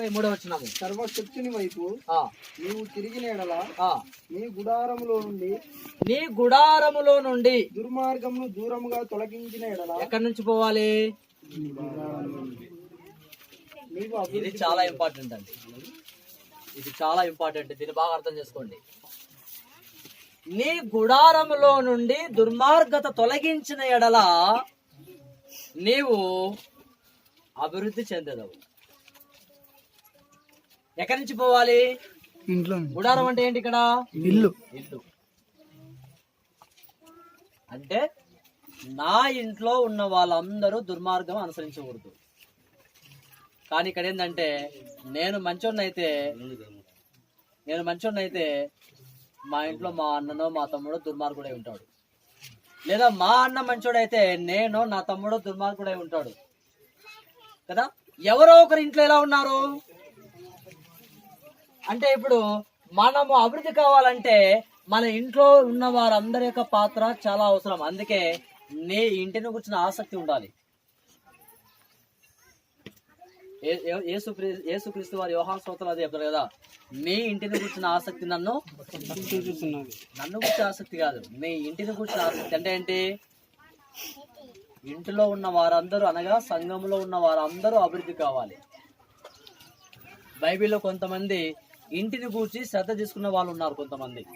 ముప్పై మూడో వచ్చినాము సర్వశక్తుని వైపు నీవు తిరిగిన ఎడల నీ గుడారములో నుండి నీ గుడారములో నుండి దుర్మార్గమును దూరముగా తొలగించిన ఎడల ఎక్కడి నుంచి పోవాలి? ఇది చాలా ఇంపార్టెంట్ అండి. ఇది చాలా ఇంపార్టెంట్ దీన్ని బాగా అర్థం చేసుకోండి. నీ గుడారములో నుండి దుర్మార్గత తొలగించిన ఎడల నీవు అభివృద్ధి చెందదవు. ఎక్కడి నుంచి పోవాలి? ఇంట్లో గుడారం అంటే ఏంటి ఇక్కడ? ఇల్లు. ఇల్లు. అంటే నా ఇంట్లో ఉన్న వాళ్ళందరూ దుర్మార్గం అనుసరించకూడదు. కానీ ఇక్కడ ఏంటంటే నేను మంచోన్నైతే నేను మంచోన్నైతే మా ఇంట్లో మా అన్ననో మా తమ్ముడో దుర్మార్గుడై ఉంటాడు. లేదా మా అన్న మంచోడైతే నేను నా తమ్ముడు దుర్మార్గుడై ఉంటాడు. కదా? ఎవరో ఒకరి ఇంట్లో ఎలా ఉన్నారు? అంటే ఇప్పుడు మనము అభివృద్ధి కావాలంటే మన ఇంట్లో ఉన్న వారందరి యొక్క పాత్ర చాలా అవసరం. అందుకే నీ ఇంటిని కూర్చున్న ఆసక్తి ఉండాలి. ఏ- యేసుక్రీస్తు వారి యోహాన్ స్తోత్రాలు అది చెప్తారు కదా. మీ ఇంటిని కూర్చున్న ఆసక్తి నన్ను? నన్ను కూర్చున్న ఆసక్తి కాదు. మీ ఇంటిని గురించిన ఆసక్తి అంటే ఏంటి? ఇంటిలో ఉన్న వారందరూ అనగా సంఘంలో ఉన్న వారందరూ అభివృద్ధి కావాలి. బైబిల్లో కొంతమంది ఇంటిని కూర్చి శ్రద్ధ తీసుకున్న వాళ్ళు ఉన్నారు కొంతమంది.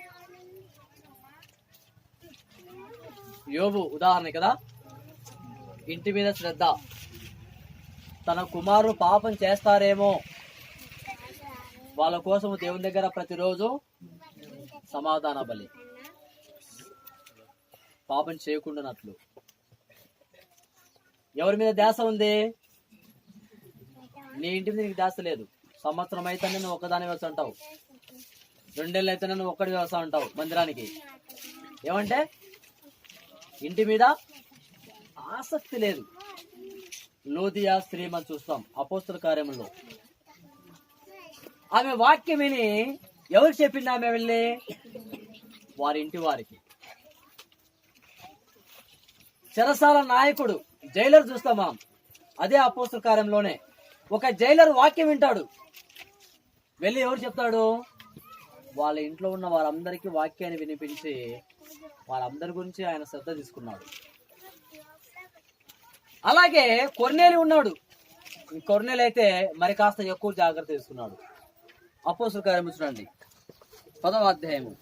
యోబు ఉదాహరణ కదా? ఇంటి మీద శ్రద్ధ. తన కుమారుడు పాపం చేస్తారేమో. వాళ్ళ కోసం దేవుని దగ్గర ప్రతిరోజు సమాధాన బలి. పాపం చేయకుండానట్లు. ఎవరి మీద ధ్యాస ఉంది? నీ ఇంటి మీద నీకు ధ్యాస లేదు. సంవత్సరం అయితే నువ్వు ఒక్కదాని వ్యవసాయం అంటావు రెండేళ్ళు అయితే నువ్వు ఒక్కడి వ్యవసాయం అంటావు మందిరానికి. ఏమంటే? ఇంటి మీద ఆసక్తి లేదు. లోదియా స్త్రీ మనం చూస్తాం అపోస్తుల కార్యములో. ఆమె వాక్యం విని ఎవరు చెప్పింది ఆమె వెళ్ళి? వారి ఇంటి వారికి. చెరసాల నాయకుడు జైలర్ చూస్తాం అదే అపోస్తుల కార్యంలోనే. ఒక జైలర్ వాక్యం వింటాడు. వెళ్ళి ఎవరు చెప్తాడు? వాళ్ళ ఇంట్లో ఉన్న వారందరికీ వాక్యాన్ని వినిపించి వాళ్ళందరి గురించి ఆయన శ్రద్ధ తీసుకున్నాడు. అలాగే కొర్నేలి ఉన్నాడు. కొర్నేలు అయితే మరి కాస్త ఎక్కువ జాగ్రత్త తీసుకున్నాడు. అపోస్తుల కార్యము చూడండి. పదవ అధ్యాయము.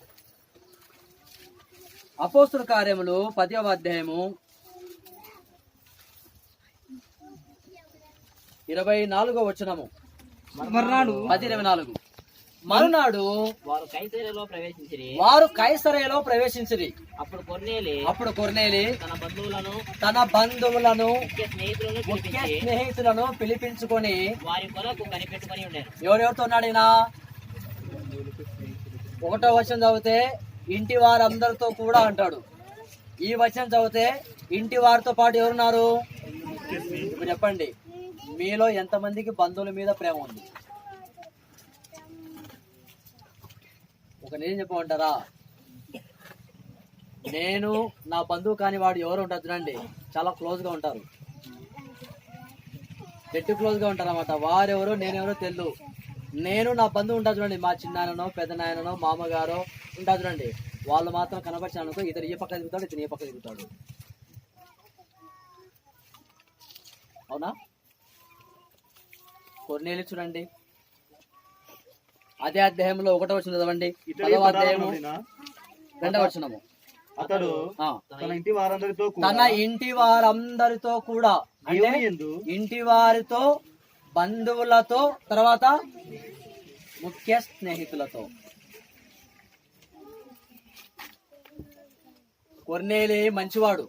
అపోస్తుల కార్యములు పదవ అధ్యాయము ఇరవై నాలుగో వచనము. మర్నాడు. పది ఇరవై నాలుగు. మరునాడు వారు కైసరేలో ప్రవేశించిరి. వారు కైసరేలో ప్రవేశించిరి. అప్పుడు కొన్నేలి అప్పుడు కొర్నేలి తన బంధువులను తన బంధువులను ముఖ్య స్నేహితులను పిలిపించుకొని వారి కొరకు కనిపెట్టుకొని ఉండారు. ఎవరెవరితో ఉన్నాడు ఈయన ఒకటో వచనం చదివితే ఇంటి వారందరితో కూడా అంటాడు. ఈ వచనం చదివితే ఇంటి వారితో పాటు ఎవరున్నారు? ఇప్పుడు చెప్పండి. మీలో ఎంతమందికి బంధువుల మీద ప్రేమ ఉంది? ఒక నేను చెప్పమంటారా? నేను నా బంధువు కాని వాడు ఎవరు ఉంటారు చూడండి. చాలా క్లోజ్గా ఉంటారు. గట్టి క్లోజ్గా ఉంటారు అనమాట వారెవరో నేనెవరో తెలియదు నేను నా బంధువు ఉంటా చూడండి. మా చిన్నాయననో పెద్ద నాయననో మామగారో ఉంటా చూడండి. వాళ్ళు మాత్రం కనపరిచాను అనుకో ఇతను ఈ పక్క ఎదుగుతాడు ఇతను ఈ పక్క ఎదుగుతాడు అవునా? కొన్నేళ్ళు చూడండి. అదే అధ్యాయంలో ఒకటో వచ్చిన చదవండి. పదవ అధ్యాయము రెండవ వచనము. అతడు. తన ఇంటి వారందరితో తన ఇంటి వారందరితో కూడా. అంటే ఇంటి వారితో బంధువులతో తర్వాత ముఖ్య స్నేహితులతో. కొర్నేలి మంచివాడు.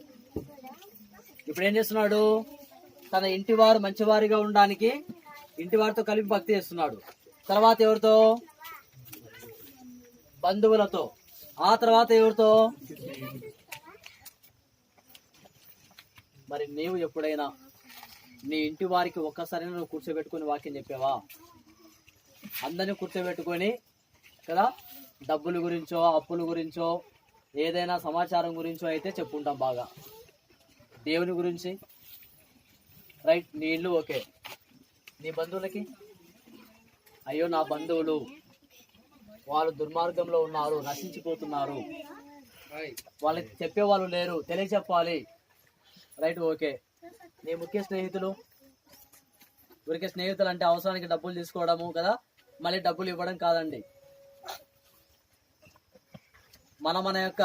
ఇప్పుడు ఏం చేస్తున్నాడు? తన ఇంటి వారు మంచివారిగా ఉండడానికి ఇంటి వారితో కలిపి భక్తి చేస్తున్నాడు. తర్వాత ఎవరితో? బంధువులతో. ఆ తర్వాత ఎవరితో? మరి నీవు ఎప్పుడైనా నీ ఇంటి వారికి ఒక్కసారి నువ్వు కూర్చోబెట్టుకొని వాక్యం చెప్పావా? అందరిని కూర్చోబెట్టుకొని కదా? డబ్బుల గురించో అప్పుల గురించో ఏదైనా సమాచారం గురించో అయితే చెప్పుకుంటాం బాగా. దేవుని గురించి. రైట్? నీ ఇల్లు ఓకే. నీ బంధువులకి? అయ్యో నా బంధువులు. వాళ్ళు దుర్మార్గంలో ఉన్నారు నశించిపోతున్నారు. వాళ్ళకి చెప్పేవాళ్ళు లేరు తెలియచెప్పాలి. Right okay. నీ ముఖ్య స్నేహితులు? ఊరికే స్నేహితులు అంటే అవసరానికి డబ్బులు తీసుకోవడము కదా? మళ్ళీ డబ్బులు ఇవ్వడం కాదండి. మన మన యొక్క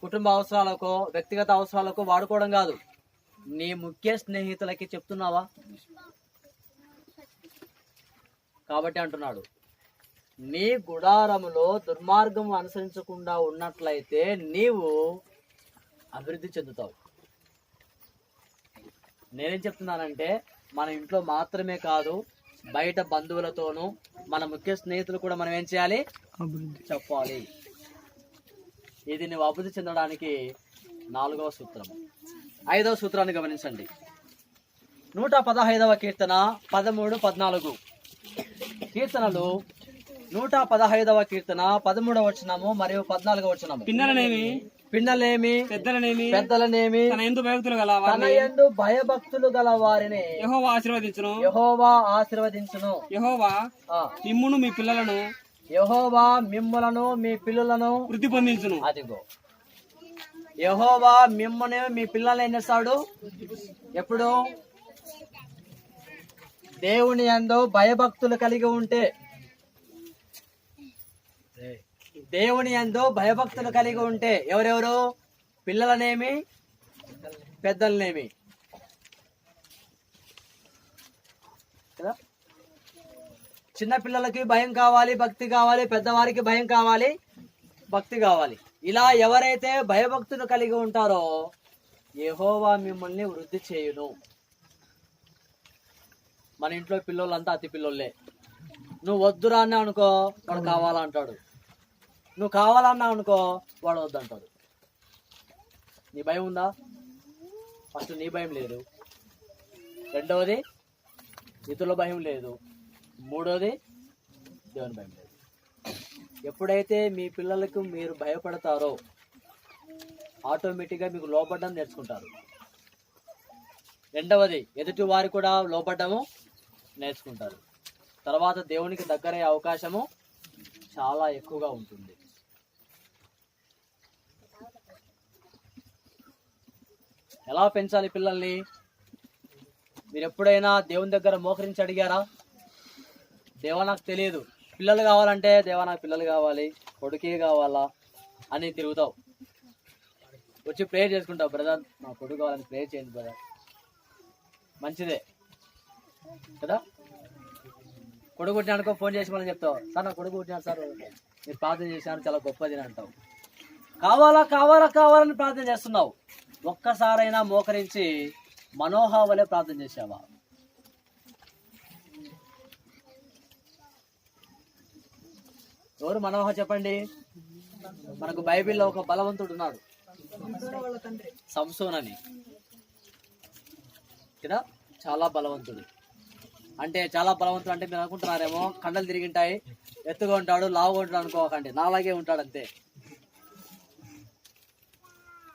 కుటుంబ అవసరాలకు వ్యక్తిగత అవసరాలకు వాడుకోవడం కాదు. నీ ముఖ్య స్నేహితులకి చెప్తున్నావా? కాబట్టి అంటున్నాడు. నీ గుడారములో దుర్మార్గం అనుసరించకుండా ఉన్నట్లయితే నీవు అభివృద్ధి చెందుతావు. నేనేం చెప్తున్నానంటే మన ఇంట్లో మాత్రమే కాదు బయట బంధువులతోనూ మన ముఖ్య స్నేహితులు కూడా మనం ఏం చేయాలి? చెప్పాలి. ఇది నువ్వు అభివృద్ధి చెందడానికి నాలుగవ సూత్రం. ఐదవ సూత్రాన్ని గమనించండి. నూట పదహైదవ కీర్తన పదమూడు పద్నాలుగు. కీర్తనలు నూట పదహైదవ కీర్తన పదమూడవ వచనము మరియు పద్నాలుగవ వచనము. పిన్నలనేమి? పిన్నలేమి? పెద్దలనేమి? పెద్దలనేమి? తన ఎందు భక్తులు గల తన యందు భయభక్తులు గల వారిని యెహోవా ఆశీర్వదించును. యహోవా ఆశీర్వదించును. యెహోవా మిమ్మును మీ పిల్లలను యెహోవా మిమ్ములను మీ పిల్లులను వృద్ధి పొందించును. అదిగో. యహోవా మిమ్మల్ని మీ పిల్లల్ని ఏం చేస్తాడు ఎప్పుడు? దేవుని ఎందో భయభక్తులు కలిగి ఉంటే దేవుని యందు భయభక్తులు కలిగి ఉంటే ఎవరెవరు? పిల్లలనేమి? పెద్దలనేమి? కదా? చిన్న పిల్లలకి భయం కావాలి భక్తి కావాలి పెద్దవారికి భయం కావాలి భక్తి కావాలి. ఇలా ఎవరైతే భయభక్తులు కలిగి ఉంటారో యహోవా మిమ్మల్ని వృద్ధి చేయును. మన ఇంట్లో పిల్లోళ్ళంతా అతి పిల్లోళ్ళే. నువ్వు వద్దురా అన్నా అనుకో వాడు కావాలంటాడు. నువ్వు కావాలన్నా అనుకో వాడు వద్దంటాడు. నీ భయం ఉందా? ఫస్ట్ నీ భయం లేదు. రెండవది ఇతరుల భయం లేదు. మూడవది దేవుని భయం లేదు. ఎప్పుడైతే మీ పిల్లలకు మీరు భయపడతారో ఆటోమేటిక్గా మీకు లోపడ్డం నేర్చుకుంటారు. రెండవది ఎదుటి వారు కూడా లోపడ్డము నేర్చుకుంటారు. తర్వాత దేవునికి దగ్గరయ్యే అవకాశము చాలా ఎక్కువగా ఉంటుంది. ఎలా పెంచాలి పిల్లల్ని? మీరు ఎప్పుడైనా దేవుని దగ్గర మోకరించి అడిగారా? దేవా నాకు తెలియదు పిల్లలు కావాలంటే దేవా నాకు పిల్లలు కావాలి కొడుకే కావాలా అని తిరుగుతావు. వచ్చి ప్రేయర్ చేసుకుంటావు బ్రదర్ నా కొడుకు కావాలని ప్రేయర్ చేయండి బ్రదర్. మంచిదే. కదా? కొడుకు పుట్టినానుకో ఫోన్ చేసి మనం చెప్తావు. సార్ నా కొడుకు పుట్టినాడు సార్ మీరు ప్రార్థన చేశాను చాలా గొప్పది అని అంటావు. కావాలా కావాలా కావాలని ప్రార్థన చేస్తున్నావు. ఒక్కసారైనా మోకరించి మనోహావలే ప్రార్థన చేసావా ఎవరు మనోహ చెప్పండి? మనకు బైబిల్లో ఒక బలవంతుడు ఉన్నాడు. సంసోన్ అని కదా? చాలా బలవంతుడు. అంటే చాలా బలవంతుడు అంటే మీరు అనుకుంటున్నారేమో. కండలు తిరిగింటాయి ఎత్తుగా ఉంటాడు లావుగా ఉంటాడు అనుకోకండి. నాలాగే ఉంటాడు అంతే.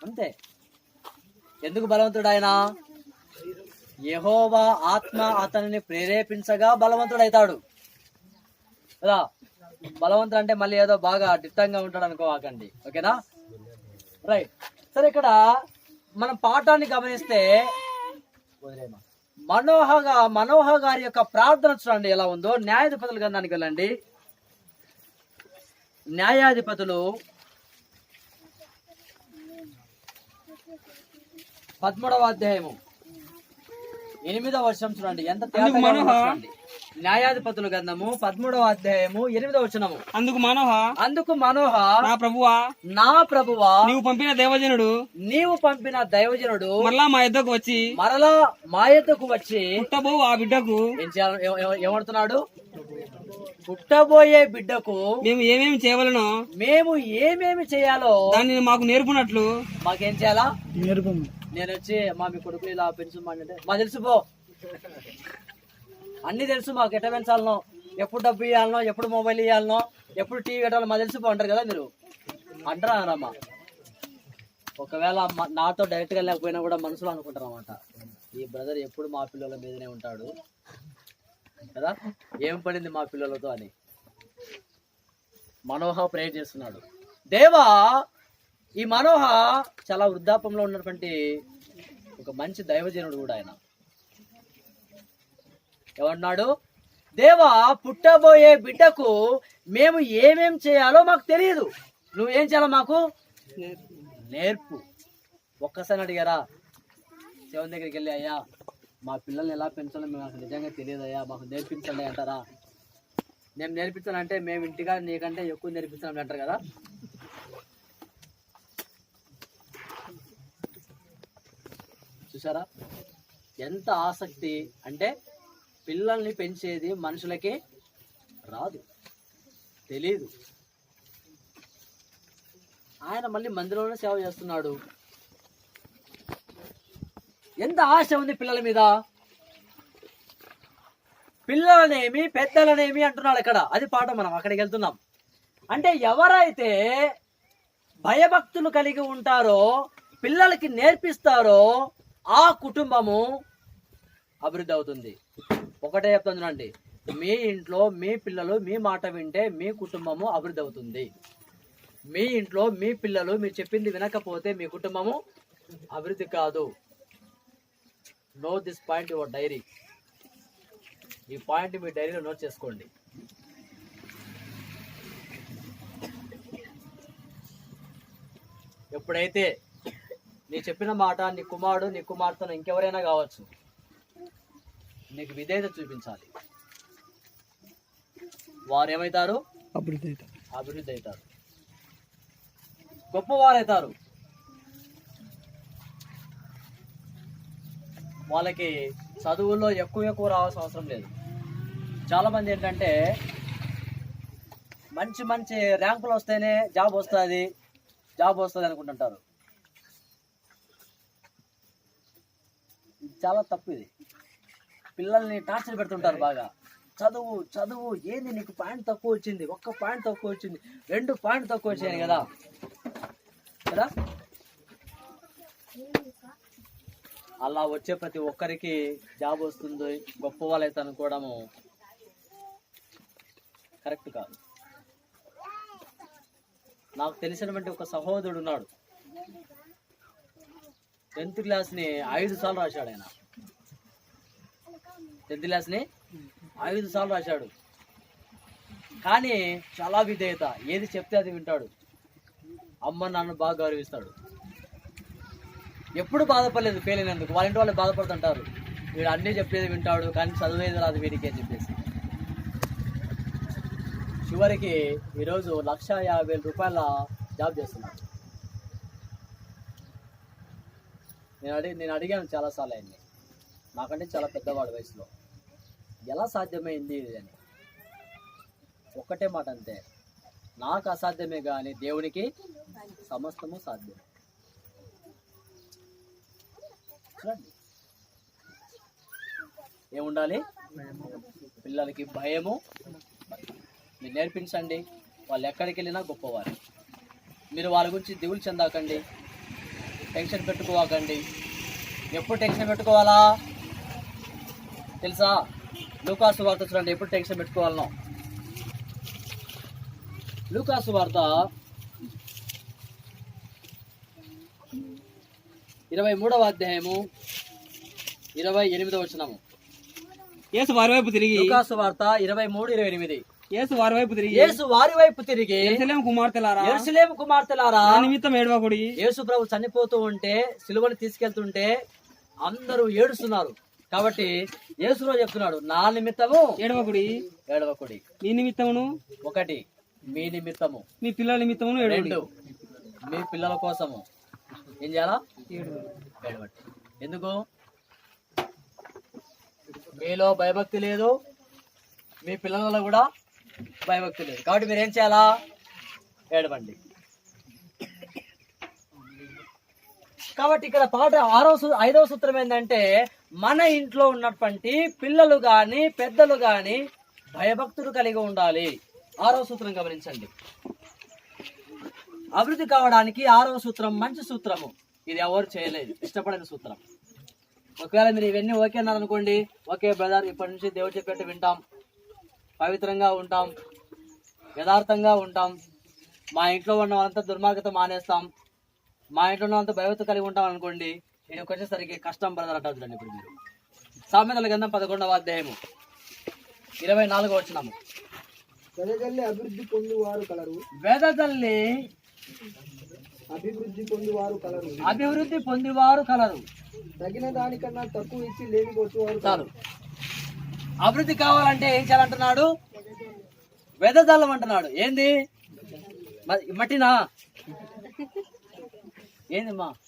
అంతే. ఎందుకు బలవంతుడు ఆయన యహోవా ఆత్మ అతనిని ప్రేరేపించగా బలవంతుడైతాడు. కదా? బలవంతుడు అంటే మళ్ళీ ఏదో బాగా దిట్టంగా ఉంటాడు అనుకోవాకండి ఓకేనా? రైట్ సరే ఇక్కడ మనం పాఠాన్ని గమనిస్తే వదిలేమా. మనోహగా మనోహ గారి యొక్క ప్రార్థన చూడండి ఎలా ఉందో. న్యాయాధిపతుల గ్రంథానికి వెళ్ళండి. న్యాయాధిపతులు పదమూడవ అధ్యాయము. ఎనిమిదవ వర్షం చూడండి. ఎంత మనోహ చూడండి. న్యాయాధిపతుల గ్రంథము పదమూడవ అధ్యాయము ఎనిమిదవ వచనము. అందుకు మనోహ అందుకు మనోహ నా ప్రభువా నా ప్రభువా నీవు పంపిన దేవజనుడు నీవు పంపిన దైవజనుడు మరలా మా యుద్ధకు వచ్చి మరలా మా యొద్దకు వచ్చి పుట్టబో ఆ బిడ్డకు. ఏం చేయాలి? ఏమ- ఏమ- ఏమంటున్నాడు? పుట్టబోయే బిడ్డకు మేము ఏమేమి చేయవలనో మేము ఏమేమి చేయాలో దానిని మాకు నేర్పునట్లు. మాకేం చేయాలా? నేను వచ్చి మా మీ కొడుకు ఇలా అంటే మా తెలుసు పో. అన్ని తెలుసు మాకు. ఎట్ట పెంచాలనో ఎప్పుడు డబ్బు ఇవ్వాలనో ఎప్పుడు మొబైల్ ఇవ్వాలనో ఎప్పుడు టీవీ పెట్టాలో మా తెలిసిపో అంటారు కదా మీరు. అంటారా అనరమ్మా ఒకవేళ నాతో డైరెక్ట్గా లేకపోయినా కూడా మనసులో అనుకుంటారు అనమాట ఈ బ్రదర్ ఎప్పుడు మా పిల్లల మీదనే ఉంటాడు. కదా? ఏం పడింది మా పిల్లలతో అని. మనోహ ప్రేయర్ చేస్తున్నాడు. దేవా ఈ మనోహ చాలా వృద్ధాపంలో ఉన్నటువంటి ఒక మంచి దైవజనుడు కూడా ఆయన. ఏమన్నాడు దేవా పుట్టబోయే బిడ్డకు మేము ఏమేం చేయాలో మాకు తెలియదు నువ్వేం చేయాలో మాకు? నేర్పు. ఒక్కసారి అడిగారా? శివన్ దగ్గరికి వెళ్ళి అయ్యా మా పిల్లల్ని ఎలా పెంచాలో మేము నాకు నిజంగా తెలియదు అయ్యా మాకు నేర్పించండి అంటారా? నేను నేర్పించాలంటే మేము ఇంటిగా నీకంటే ఎక్కువ నేర్పించాలని అంటారు కదా? చూసారా ఎంత ఆసక్తి అంటే పిల్లల్ని పెంచేది మనుషులకే రాదు. తెలీదు. ఆయన మళ్ళీ మందిరంలోనే సేవ చేస్తున్నాడు. ఎంత ఆశ ఉంది పిల్లల మీద? పిల్లలనేమి పెద్దలనేమి అంటున్నాడు అక్కడ. అది పాట మనం అక్కడికి వెళ్తున్నాం. అంటే ఎవరైతే భయభక్తులు కలిగి ఉంటారో పిల్లలకి నేర్పిస్తారో ఆ కుటుంబము అభివృద్ధి అవుతుంది. ఒకటే చెప్తాను చూడండి. మీ ఇంట్లో మీ పిల్లలు మీ మాట వింటే మీ కుటుంబము అభివృద్ధి అవుతుంది. మీ ఇంట్లో మీ పిల్లలు మీరు చెప్పింది వినకపోతే మీ కుటుంబము అభివృద్ధి కాదు. Know this point your diary. ఈ పాయింట్ మీ డైరీలో నోట్ చేసుకోండి. ఎప్పుడైతే నీ చెప్పిన మాట నీ కుమారుడు నీ కుమార్తెను ఇంకెవరైనా కావచ్చు నీకు విధేయత చూపించాలి. వారు ఏమవుతారు అభివృద్ధి అభివృద్ధి అవుతారు. గొప్పవారవుతారు వాళ్ళకి చదువుల్లో ఎక్కువ ఎక్కువ రావాల్సిన అవసరం లేదు. చాలా మంది ఏంటంటే మంచి మంచి ర్యాంకులు వస్తేనే జాబ్ వస్తుంది జాబ్ వస్తుంది అనుకుంటుంటారు. చాలా తప్పు ఇది. పిల్లల్ని టార్చర్ పెడుతుంటారు బాగా. చదువు చదువు ఏంది? నీకు పాయింట్ తక్కువ వచ్చింది. ఒక్క పాయింట్ తక్కువ వచ్చింది. రెండు పాయింట్ తక్కువ వచ్చాయి కదా. కదా? అలా వచ్చే ప్రతి ఒక్కరికి జాబ్ వస్తుంది. గొప్ప వాళ్ళైతే అనుకోవడము కరెక్ట్ కాదు. నాకు తెలిసినటువంటి ఒక సహోదరుడు ఉన్నాడు. టెన్త్ క్లాస్ని ఐదు సార్లు రాశాడు ఆయన. టెన్త్ క్లాస్ని ఐదు సార్లు రాశాడు. కానీ చాలా విధేయత. ఏది చెప్తే అది వింటాడు. అమ్మ నాన్న బాగా గౌరవిస్తాడు. ఎప్పుడు బాధపడలేదు ఫెయిల్ అయినందుకు. వాళ్ళ ఇంటి వాళ్ళు బాధపడుతుంటారు. వీడు అన్నీ చెప్పేది వింటాడు కానీ చదివేది రాదు వీడికి అని చెప్పేసి. చివరికి ఈరోజు లక్ష యాభై వేల రూపాయల జాబ్ చేస్తున్నాడు. నేను అడిగి నేను అడిగాను చాలాసార్లు ఆయన్ని. నాకంటే చాలా పెద్దవాడు వయసులో. ఎలా సాధ్యమైంది అని. ఒక్కటే మాట అంతే. నాకు అసాధ్యమే కానీ దేవునికి సమస్తము సాధ్యం చూడండి. ఏముండాలి? పిల్లలకి భయము. మీరు నేర్పించండి. వాళ్ళు ఎక్కడికి వెళ్ళినా గొప్పవారు. మీరు వాళ్ళ గురించి దిగులు చెందాకండి. టెన్షన్ పెట్టుకోవాకండి. ఎప్పుడు టెన్షన్ పెట్టుకోవాలా? తెలుసా? లూకాసు వార్త చూడండి ఎప్పుడు టెన్షన్ పెట్టుకోవాలనో. లూకాసు వార్త ఇరవై మూడవ అధ్యాయము ఇరవై ఎనిమిదవ వచనము. యేసు వారి వైపు తిరిగి. లూకాసు వార్త ఇరవై మూడు ఇరవై ఎనిమిది. యేసు వారి వైపు తిరిగి. యేసు వారి వైపు తిరిగి యెరూషలేము కుమార్తెలారా? ఎరుసలేము కుమార్తెలారా? నిమిత్తం ఏడవకుడి. యేసు ప్రభు చనిపోతూ ఉంటే సిలువని తీసుకెళ్తుంటే అందరూ ఏడుస్తున్నారు. కాబట్టి యేసులో చెప్తున్నాడు నా నిమిత్తము ఏడవకుడి. ఏడవకుడి. నీ నిమిత్తమును ఒకటి మీ నిమిత్తము. మీ పిల్లల నిమిత్తమును రెండు మీ పిల్లల కోసము. ఏం చేయాలా? ఏడవటి. ఎందుకు? మీలో భయభక్తి లేదు మీ పిల్లలలో కూడా భయభక్తి లేదు. కాబట్టి మీరు ఏం చేయాలా? ఏడవండి. కాబట్టి ఇక్కడ పాట ఆరో ఐదవ సూత్రం ఏంటంటే మన ఇంట్లో ఉన్నటువంటి పిల్లలు గాని పెద్దలు గాని భయభక్తులు కలిగి ఉండాలి. ఆరో సూత్రం గమనించండి. అభివృద్ధి కావడానికి ఆరవ సూత్రం మంచి సూత్రము. ఇది ఎవరు చేయలేదు. ఇష్టపడని సూత్రం. ఒకవేళ మీరు ఇవన్నీ ఓకే అన్నారనుకోండి ఓకే బ్రదర్ ఇప్పటి నుంచి దేవుడు చెప్పేట్టు వింటాం. పవిత్రంగా ఉంటాం. యథార్థంగా ఉంటాం. మా ఇంట్లో ఉన్న వాళ్ళంతా దుర్మార్గత మానేస్తాం. మా ఇంట్లో ఉన్నంత భయవత కలిగి ఉంటాం అనుకోండి నేను వచ్చేసరికి కష్టం బ్రదర్ అంటారు చూడండి ఇప్పుడు మీరు. సామెతల గంధం పదకొండవ అధ్యాయము ఇరవై నాలుగు వచ్చినాము వెదజల్లి అభివృద్ధి పొందువారు కలరు. వేదతల్లి అభివృద్ధి పొందువారు కలరు. అభివృద్ధి పొందివారు కలరు. తగిన దానికన్నా తక్కువ ఇచ్చి లేనికొచ్చువారు చాలు. అభివృద్ధి కావాలంటే ఏం చేయాలంటున్నాడు? వెదజల్లం అంటున్నాడు. ఏంది? మ- మట్టినా? ఏందమ్మా ఆ?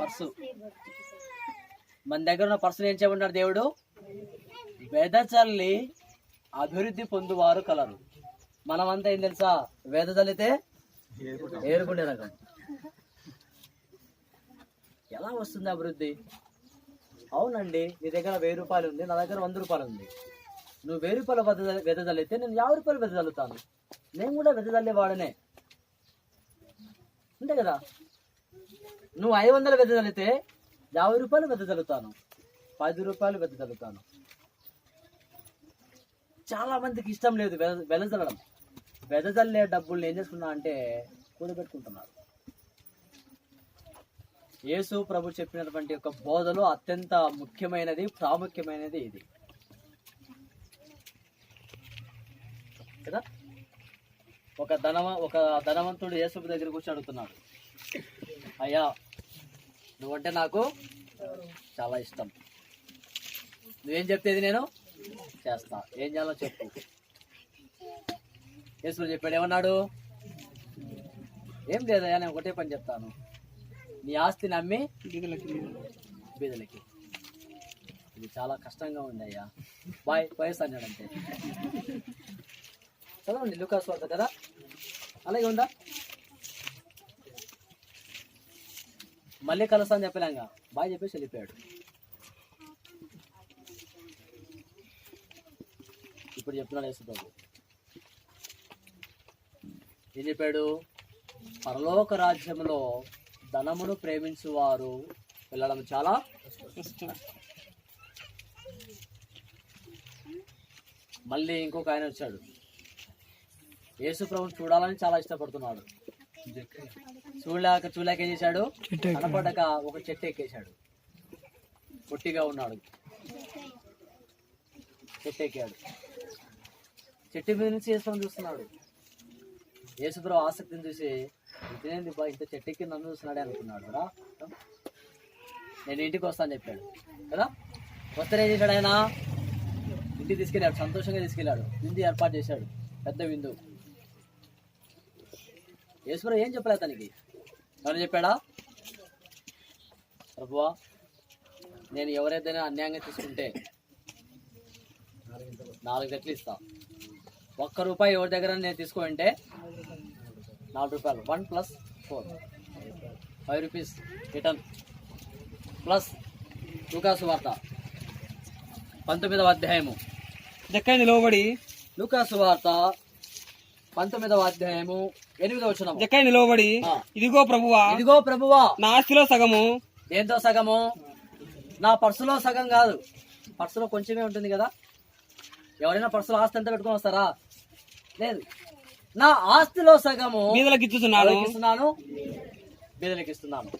పర్సు. మన దగ్గర ఉన్న పర్సుని ఏం చేయమన్నాడు దేవుడు? వెదజల్లి అభివృద్ధి పొందువారు కలరు. మనమంతా ఏం తెలుసా? వెదజల్లితే ఏరుకునే రకం. ఎలా వస్తుంది అభివృద్ధి? అవునండి నీ దగ్గర వెయ్యి రూపాయలు ఉంది నా దగ్గర వంద రూపాయలు ఉంది. నువ్వు వెయ్యి రూపాయలు వెద చల్లితే నేను యాభై రూపాయలు వెదజల్లుతాను నేను కూడా వెదజల్లే వాడనే అంతే కదా? నువ్వు ఐదు వందలు వెదజల్లితే యాభై రూపాయలు వెదజల్లుతాను పది రూపాయలు వెదజల్లుతాను చాలా మందికి ఇష్టం లేదు వెద వెదజల్లడం వెదజల్లే డబ్బుల్ని ఏం చేసుకున్నా అంటే కూడబెట్టుకుంటున్నారు. యేసు ప్రభు చెప్పినటువంటి ఒక బోధలో అత్యంత ముఖ్యమైనది ప్రాముఖ్యమైనది ఇది. కదా? ఒక ధనవ ఒక ధనవంతుడు యేసు దగ్గర వచ్చి అడుగుతున్నాడు. అయ్యా నువ్వంటే నాకు చాలా ఇష్టం. నువ్వేం చెప్తేది నేను? చేస్తా. ఏం చేయాలో చెప్పు. యేసు చెప్పాడు ఏమన్నాడు? ఏం లేదయ్యా నేను ఒకటే పని చెప్తాను. నీ ఆస్తిని అమ్మి బీదలకి ఇది చాలా కష్టంగా ఉంది అయ్యా బాయ్ వయసు అన్నాడంతే చదవండి లూకాస్ వార్త కదా? అలాగే ఉందా? మళ్ళీ కలుస్తా అని చెప్పలేంగా బాగా చెప్పేసి వెళ్ళిపోయాడు. ఇప్పుడు చెప్తున్నాడు యేసుప్రభు ఏం చెప్పాడు? పరలోక రాజ్యంలో ధనమును ప్రేమించు వారు వెళ్ళడం చాలా మళ్ళీ ఇంకొక ఆయన వచ్చాడు. యేసుప్రభు చూడాలని చాలా ఇష్టపడుతున్నాడు. చూడలేక చూడలేక ఏం చేశాడు కనపడ్డాక ఒక చెట్టు ఎక్కేశాడు. పొట్టిగా ఉన్నాడు. చెట్టు ఎక్కాడు. చెట్టు మీద నుంచి యేసుని చూస్తున్నాడు. యేసుప్రభు ఆసక్తిని చూసి ఇదేంది బా ఇంత చెట్టు ఎక్కి నన్ను చూస్తున్నాడే అనుకున్నాడు రా. నేను ఇంటికి వస్తాను చెప్పాడు. కదా? వస్తే ఏం చేశాడు ఆయన? ఇంటికి తీసుకెళ్ళాడు. సంతోషంగా తీసుకెళ్ళాడు. విందు ఏర్పాటు చేశాడు. పెద్ద విందు. యేసుప్రభు ఏం చెప్పలేదు అతనికి? ఎవరు చెప్పాడా? ప్రభువా నేను ఎవరైతే అన్యాయంగా తీసుకుంటే నాలుగు రెట్లు ఇస్తా. ఒక్క రూపాయి ఎవరి దగ్గర నేను తీసుకోంటే నాలుగు రూపాయలు. One plus four. Five rupees return. Plus లూకాసు వార్త. పంతొమ్మిదవ అధ్యాయము. జక్కైంది లోబడి. లూకాసు వార్త పంతొమ్మిదవ అధ్యాయము. ఎనిమిదవ వచనము. జక్కైంది లోబడి ఆ. ఇదిగో ప్రభువా ఇదిగో ప్రభువా నా ఆస్తిలో సగము. దేంతో సగము? నా పర్సులో సగం కాదు. పర్సులో కొంచెమే ఉంటుంది కదా. ఎవరైనా పర్సులో ఆస్తి ఎంత పెట్టుకొని వస్తారా? లేదు. నా ఆస్తిలో సగము బీదలకు ఇస్తున్నాను? బీదలకు ఇస్తున్నాను.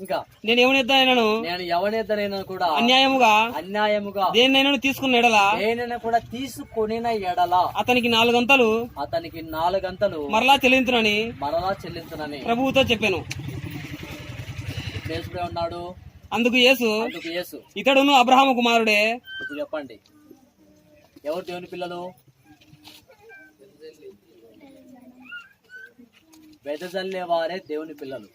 ఇంకా నేను ఎవరిద్దైనాను నేను ఎవరిద్దరైనా కూడా అన్యాయముగా? అన్యాయముగా దేన్నైనా తీసుకున్న ఎడల? దేనిని కూడా తీసుకొనిన ఎడల అతనికి నాలుగంతలు? అతనికి నాలుగంతలు మరలా చెల్లించునని? మరలా చెల్లించునని ప్రభువుతో చెప్పాను. దేవుడే ఉన్నాడు. అందుకు యేసు అందుకు యేసు. ఇతడును అబ్రహాము కుమారుడే. ఇప్పుడు చెప్పండి. ఎవరు దేవుని పిల్లలు? వెదజల్లే వారే దేవుని పిల్లలు.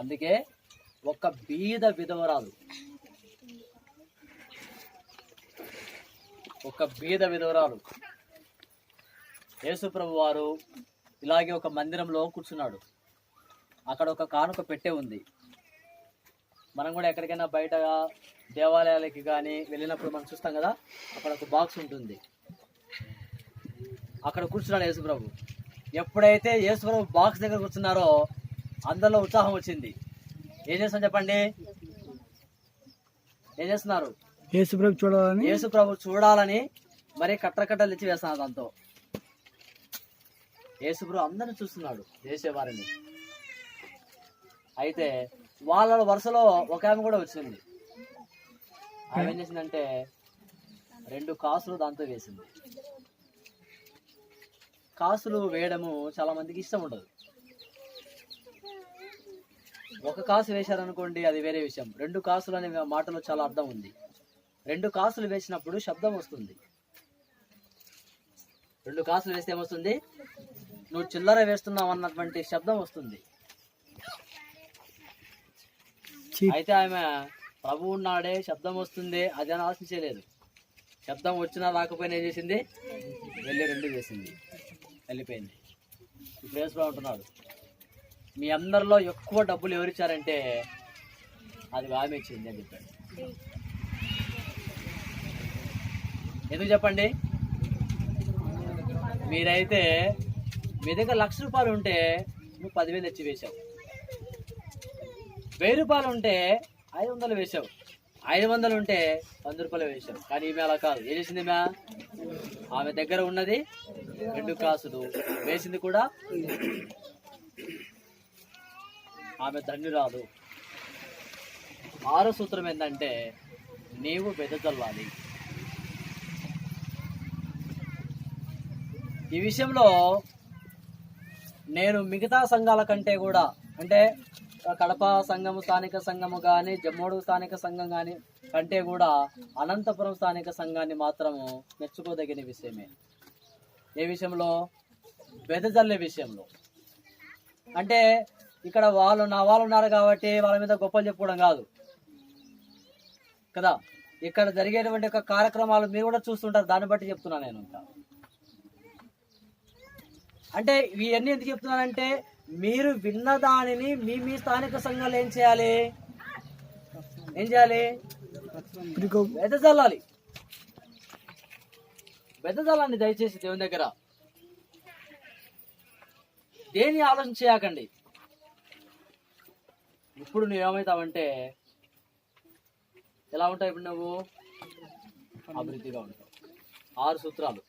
అందుకే ఒక బీద విధవరాలు. ఒక బీద విధవరాలు. యేసుప్రభు వారు ఇలాగే ఒక మందిరంలో కూర్చున్నాడు. అక్కడ ఒక కానుక పెట్టే ఉంది. మనం కూడా ఎక్కడికైనా బయట దేవాలయాలకి కానీ వెళ్ళినప్పుడు మనం చూస్తాం కదా అక్కడ ఒక బాక్స్ ఉంటుంది. అక్కడ కూర్చున్నాడు యేసుప్రభు ఎప్పుడైతే యేసుప్రభు బాక్స్ దగ్గర కూర్చున్నారో అందరిలో ఉత్సాహం వచ్చింది. ఏం చేస్తాం చెప్పండి? ఏం చేస్తున్నారు? యేసుప్రభు చూడాలని? యేసు ప్రభు చూడాలని మరి కట్టకట్టలు ఇచ్చి వేస్తున్నారు దాంతో. యేసు ప్రభు అందరిని చూస్తున్నాడు చేసేవారిని. అయితే వాళ్ళ వరుసలో ఒక ఆమె కూడా వచ్చింది. ఆమె ఏం చేసిందంటే రెండు కాసులు దాంతో వేసింది. కాసులు వేయడము చాలా మందికి ఇష్టం ఉండదు. ఒక కాసు వేశారనుకోండి అది వేరే విషయం. రెండు కాసులు అనే మాటలో చాలా అర్థం ఉంది. రెండు కాసులు వేసినప్పుడు శబ్దం వస్తుంది. రెండు కాసులు వేస్తే ఏమొస్తుంది? నువ్వు చిల్లర వేస్తున్నావు అన్నటువంటి శబ్దం వస్తుంది. అయితే ఆమె ప్రభు ఉన్నాడే శబ్దం వస్తుంది అది అని ఆలోచించలేదు. శబ్దం వచ్చినా రాకపోయినా ఏం చేసింది? వెళ్ళి రెండు వేసింది. వెళ్ళిపోయింది. ఇప్పుడు యేసుప్రభు అంటున్నాడు. మీ అందరిలో ఎక్కువ డబ్బులు ఎవరిచ్చారంటే అది ఆమె ఇచ్చింది అని చెప్పాడు. ఎందుకు చెప్పండి? మీరైతే మీ దగ్గర లక్ష రూపాయలు ఉంటే నువ్వు పదివేలు తెచ్చి వేశావు. వెయ్యి రూపాయలు ఉంటే ఐదు వందలు వేశావు. ఐదు వందలు ఉంటే వంద రూపాయలు వేశావు. కానీ ఈమె అలా కాదు. ఏం చేసింది మ్యా ఆమె దగ్గర ఉన్నది రెండు కాసులు వేసింది కూడా ఆమె ధన్యురాలు ఆరో సూత్రం ఏంటంటే నీవు వెదజల్లాలి. ఈ విషయంలో నేను మిగతా సంఘాల కంటే కూడా అంటే కడప సంఘము స్థానిక సంఘము కానీ జమ్మోడు స్థానిక సంఘం కానీ కంటే కూడా అనంతపురం స్థానిక సంఘాన్ని మాత్రము మెచ్చుకోదగిన విషయమే. ఏ విషయంలో? వెదజల్లే విషయంలో. అంటే ఇక్కడ వాళ్ళు నా వాళ్ళు ఉన్నారు కాబట్టి వాళ్ళ మీద గొప్పలు చెప్పుకోవడం కాదు. కదా? ఇక్కడ జరిగేటువంటి ఒక కార్యక్రమాలు మీరు కూడా చూస్తుంటారు. దాన్ని బట్టి చెప్తున్నాను నేను అంటే ఇవన్నీ ఎందుకు చెప్తున్నానంటే మీరు విన్న దానిని మీ మీ స్థానిక సంఘాలు ఏం చేయాలి? ఏం చేయాలి? వెదజల్లాలి వెదజల్లండి దయచేసి దేవుని దగ్గర దేని ఆలోచన చేయకండి. ఇప్పుడు నువ్వేమవుతావంటే ఎలా ఉంటావు ఇప్పుడు నువ్వు? అభివృద్ధిగా ఉంటావు. ఆరు సూత్రాలు.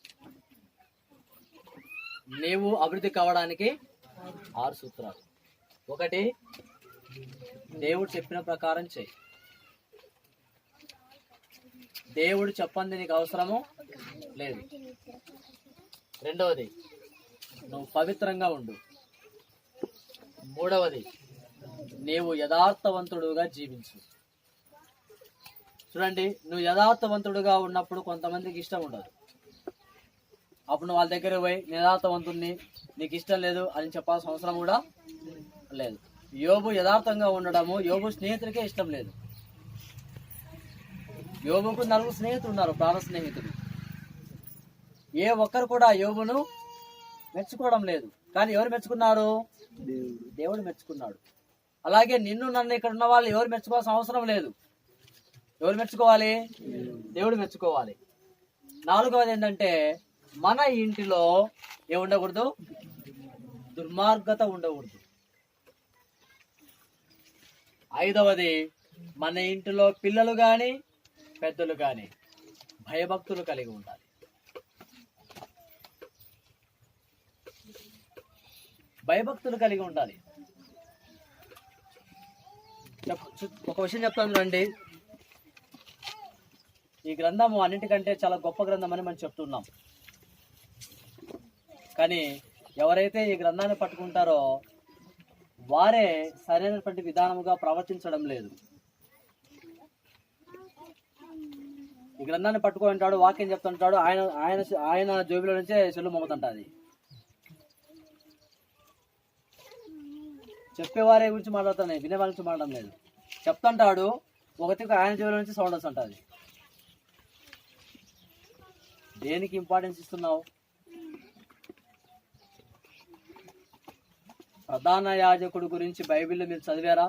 నీవు అభివృద్ధి కావడానికి ఆరు సూత్రాలు. ఒకటి దేవుడు చెప్పిన ప్రకారం చెయ్యి దేవుడు చెప్పంది నీకు అవసరము లేదు. రెండవది నువ్వు పవిత్రంగా ఉండు. మూడవది నీవు యథార్థవంతుడుగా జీవించు. చూడండి నువ్వు యథార్థవంతుడుగా ఉన్నప్పుడు కొంతమందికి ఇష్టం ఉండదు. అప్పుడు నువ్వు వాళ్ళ దగ్గర పోయి యథార్థవంతుడిని నీకు ఇష్టం లేదు అని చెప్పాల్సిన అవసరం కూడా లేదు. యోబు యథార్థంగా ఉండడము యోబు స్నేహితుడికే ఇష్టం లేదు. యోబుకు నలుగురు స్నేహితులు ఉన్నారు ప్రాణ స్నేహితులు. ఏ ఒక్కరు కూడా యోబును మెచ్చుకోవడం లేదు. కానీ ఎవరు మెచ్చుకున్నారు? దేవుడు మెచ్చుకున్నాడు. అలాగే నిన్ను నన్ను ఇక్కడ ఉన్న వాళ్ళు ఎవరు మెచ్చుకోవాల్సిన అవసరం లేదు. ఎవరు మెచ్చుకోవాలి? దేవుడు మెచ్చుకోవాలి. నాలుగవది ఏంటంటే మన ఇంటిలో ఏముండకూడదు దుర్మార్గత ఉండకూడదు. ఐదవది మన ఇంటిలో పిల్లలు కానీ పెద్దలు కానీ భయభక్తులు కలిగి ఉండాలి. భయభక్తులు కలిగి ఉండాలి. ఒక విషయం చెప్తాను రండి ఈ గ్రంథము అన్నిటికంటే చాలా గొప్ప గ్రంథం అని మనం చెప్తున్నాం. కానీ ఎవరైతే ఈ గ్రంథాన్ని పట్టుకుంటారో వారే సరైనటువంటి విధానముగా ప్రవర్తించడం లేదు. ఈ గ్రంథాన్ని పట్టుకుంటాడు ఉంటాడు వాక్యం చెప్తుంటాడు ఆయన ఆయన ఆయన జోబిలో నుంచే చెల్లు మోగుతుంటుంది. చెప్పేవారే గురించి మాట్లాడుతున్నాయి వినే వాళ్ళ గురించి మాట్లాడడం లేదు. చెప్తుంటాడు ఒకటి ఆయన జోబిలో నుంచి సౌండ్ వస్తుంటుంది. దేనికి ఇంపార్టెన్స్ ఇస్తున్నావు? ప్రధాన యాజకుడు గురించి బైబిల్లో మీరు చదివారా?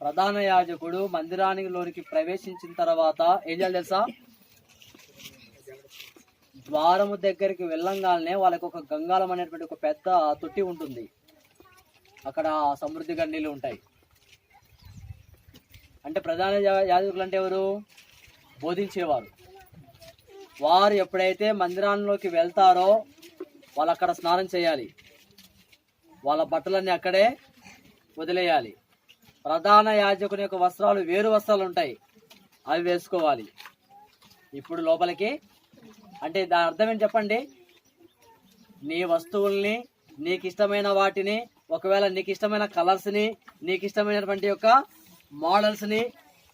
ప్రధాన యాజకుడు మందిరానికి లోనికి ప్రవేశించిన తర్వాత ఏం చేయాలి తెలుసా? ద్వారము దగ్గరికి వెళ్ళంగానే వాళ్ళకి ఒక గంగాళం అనేటువంటి ఒక పెద్ద తొట్టి ఉంటుంది. అక్కడ సమృద్ధిగా నీళ్ళు ఉంటాయి. అంటే ప్రధాన యాజకులు అంటే ఎవరు? బోధించేవారు. వారు ఎప్పుడైతే మందిరాల్లోకి వెళ్తారో వాళ్ళు అక్కడ స్నానం చేయాలి. వాళ్ళ బట్టలన్నీ అక్కడే వదిలేయాలి. ప్రధాన యాజకుని యొక్క వస్త్రాలు వేరు వస్త్రాలు ఉంటాయి. అవి వేసుకోవాలి. ఇప్పుడు లోపలికి అంటే దాని అర్థం ఏంటి చెప్పండి? నీ వస్తువుల్ని నీకు ఇష్టమైన వాటిని ఒకవేళ నీకు ఇష్టమైన కలర్స్ని నీకు ఇష్టమైనటువంటి యొక్క మోడల్స్ని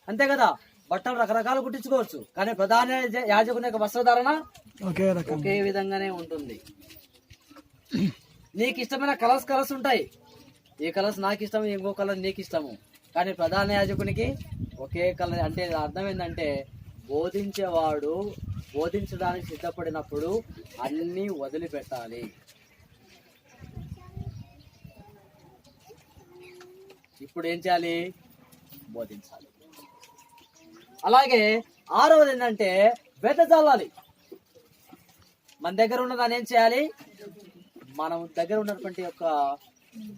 అంతే కదా? బట్టలు రకరకాలు కుట్టించుకోవచ్చు. కానీ ప్రధాన యాజ- యాజకుని యొక్క వస్త్రధారణ ఒకే విధంగానే ఉంటుంది. నీకు ఇష్టమైన కలర్స్ కలర్స్ ఉంటాయి. ఈ కలర్స్ నాకు ఇష్టం ఇంకో కలర్ నీకు ఇష్టము కానీ ప్రధాన యాజకునికి ఒకే కలర్ అంటే అర్థం ఏంటంటే బోధించేవాడు బోధించడానికి సిద్ధపడినప్పుడు అన్నీ వదిలిపెట్టాలి. ఇప్పుడు ఏం చేయాలి? బోధించాలి. అలాగే ఆరవది ఏంటంటే వెదజల్లాలి మన దగ్గర ఉన్న దాన్ని ఏం చేయాలి? మనం దగ్గర ఉన్నటువంటి యొక్క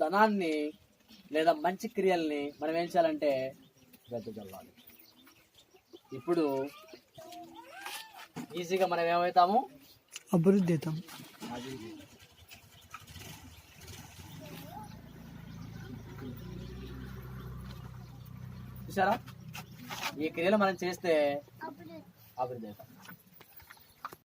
ధనాన్ని లేదా మంచి క్రియల్ని మనం ఏం చేయాలంటే వెదజల్లాలి ఇప్పుడు ఈజీగా మనం ఏమవుతాము? అభివృద్ధి అవుతాం. చూసారా? ఈ క్రియలు మనం చేస్తే అభివృద్ధి అవుతాం.